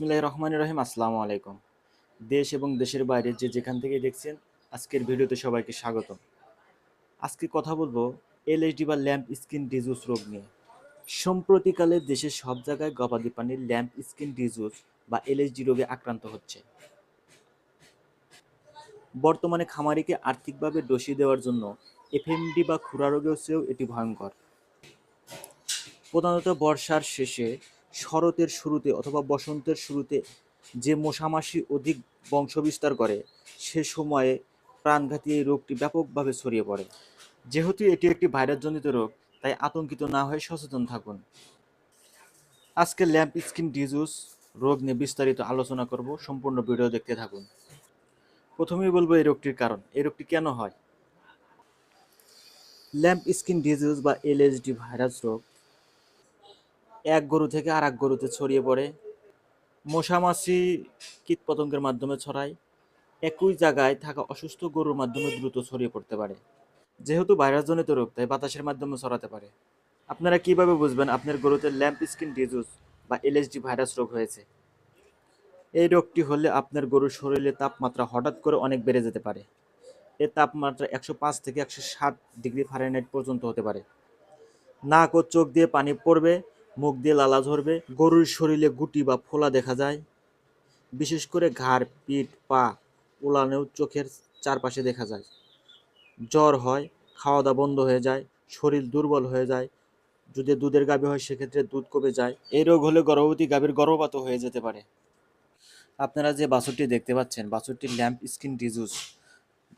বিসমিল্লাহ রহমান রহিম, আসসালামু আলাইকুম। দেশ এবং দেশের বাইরে যে যেখান থেকে দেখছেন, আজকের ভিডিওতে সবাইকে স্বাগত আজকে কথা বলব এলএইচডি বা ল্যাম্প স্কিন ডিজিউস রোগ নিয়ে। সম্প্রতিকালে দেশের সব জায়গায় গবাদি প্রাণীর ল্যাম্প স্কিন ডিজিউস বা এলএইচডি রোগে আক্রান্ত হচ্ছে। বর্তমানে খামারিকে আর্থিকভাবে দোষী দেওয়ার জন্য এফএমডি বা খুরা রোগের চেয়েও এটি ভয়ঙ্কর। প্রধানত বর্ষার শেষে শরতের শুরুতে অথবা বসন্তের শুরুতে যে মশামাছি অধিক বংশবিস্তার করে, সে সময়ে প্রাণঘাতী এই রোগটি ব্যাপকভাবে ছড়িয়ে পড়ে। যেহেতু এটি একটি ভাইরাসজনিত রোগ, তাই আতঙ্কিত না হয়ে সচেতন থাকুন। আজকে ল্যাম্প স্কিন ডিজিউস রোগ নিয়ে বিস্তারিত আলোচনা করব, সম্পূর্ণ ভিডিও দেখতে থাকুন। প্রথমেই বলব এই রোগটির কারণ। এই রোগটি কেন হয়? ল্যাম্প স্কিন ডিজিউস বা এলএসডি ভাইরাস রোগ এক গরু থেকে আর এক গরুতে ছড়িয়ে পড়ে। মশামাছি কীটপতঙ্গের মাধ্যমে ছড়ায়। একই জায়গায় থাকা অসুস্থ গরুর মাধ্যমে দ্রুত ছড়িয়ে পড়তে পারে। যেহেতু ভাইরাসজনিত রোগ, তাই বাতাসের মাধ্যমে ছড়াতে পারে। আপনারা কীভাবে বুঝবেন আপনার গরুতে ল্যাম্প স্কিন ডিজিউস বা এলএসডি ভাইরাস রোগ হয়েছে? এই রোগটি হলে আপনার গরুর শরীরে তাপমাত্রা হঠাৎ করে অনেক বেড়ে যেতে পারে। এর তাপমাত্রা একশো পাঁচ থেকে একশো ষাট ডিগ্রি ফারেনহাইট পর্যন্ত হতে পারে। নাক ও চোখ দিয়ে পানি পড়বে মুখ দিয়ে লালা ঝরবে, গরুর শরীরে গুটি বা ফোলা দেখা যায়। বিশেষ করে ঘাড়, পিঠ, পা ওলানেও চোখের চারপাশে দেখা যায়। জ্বর হয় খাওয়া দাওয়া বন্ধ হয়ে যায়, শরীর দুর্বল হয়ে যায়। যদি দুধের গাভী হয়, সেক্ষেত্রে দুধ কমে যায়। এই রোগ হলে গর্ভবতী গাভীর গর্ভপাত হয়ে যেতে পারে। আপনারা যে বাছুরটি দেখতে পাচ্ছেন বাছুরটি ল্যাম্প স্কিন ডিজিউস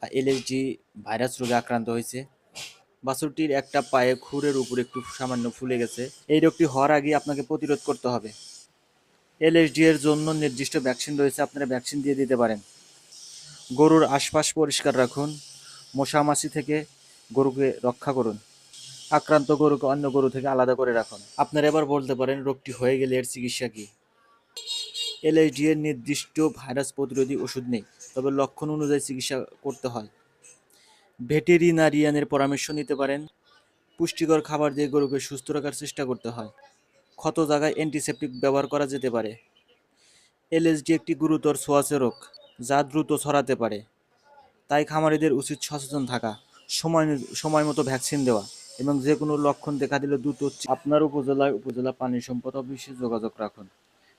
বা এলএসডি ভাইরাস রোগে আক্রান্ত হয়েছে। বাছুরটির একটা পায়ে খুরের উপর একটু সামান্য ফুলে গেছে। এই রোগটি হওয়ার আগে আপনাকে প্রতিরোধ করতে হবে। এলএসডি এর জন্য নির্দিষ্ট ভ্যাকসিন রয়েছে, আপনারা ভ্যাকসিন দিয়ে দিতে পারেন। গরুর আশপাশ পরিষ্কার রাখুন মশামাছি থেকে গরুকে রক্ষা করুন, আক্রান্ত গরুকে অন্য গরু থেকে আলাদা করে রাখুন। আপনারা এবার বলতে পারেন, রোগটি হয়ে গেলে এর চিকিৎসা কী? এলএসডি এর নির্দিষ্ট ভাইরাস প্রতিরোধী ওষুধ নেই, তবে লক্ষণ অনুযায়ী চিকিৎসা করতে হয়। ভেটেরিনারিয়ানের পরামর্শ নিতে পারেন। পুষ্টিকর খাবার দিয়ে গরুকে সুস্থ রাখার চেষ্টা করতে হয়। ক্ষত জায়গায় অ্যান্টিসেপটিক ব্যবহার করা যেতে পারে। এলএসডি একটি গুরুতর সোয়াচে রোগ, যা দ্রুত ছড়াতে পারে। তাই খামারিদের উচিত সচেতন থাকা, সময় সময় মতো ভ্যাকসিন দেওয়া এবং যে কোনো লক্ষণ দেখা দিলে দ্রুত আপনার উপজেলায় উপজেলা পানি সম্পদ অফিসে যোগাযোগ রাখুন।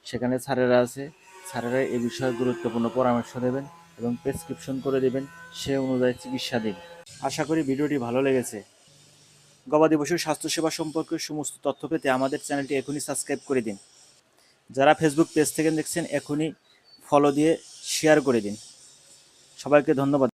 সেখানে স্যারেরা আছে। স্যারেরা এ বিষয়ে গুরুত্বপূর্ণ পরামর্শ দেবেন এবং প্রেসক্রিপশন করে দেবেন। সে অনুযায়ী চিকিৎসা দিন। আশা করি ভিডিওটি ভালো লেগেছে। গবাদি পশুর স্বাস্থ্যসেবা সম্পর্কে সমস্ত তথ্য পেতে আমাদের চ্যানেলটি এখনই সাবস্ক্রাইব করে দিন। যারা ফেসবুক পেজ থেকে দেখছেন, এখনই ফলো দিয়ে শেয়ার করে দিন। সবাইকে ধন্যবাদ।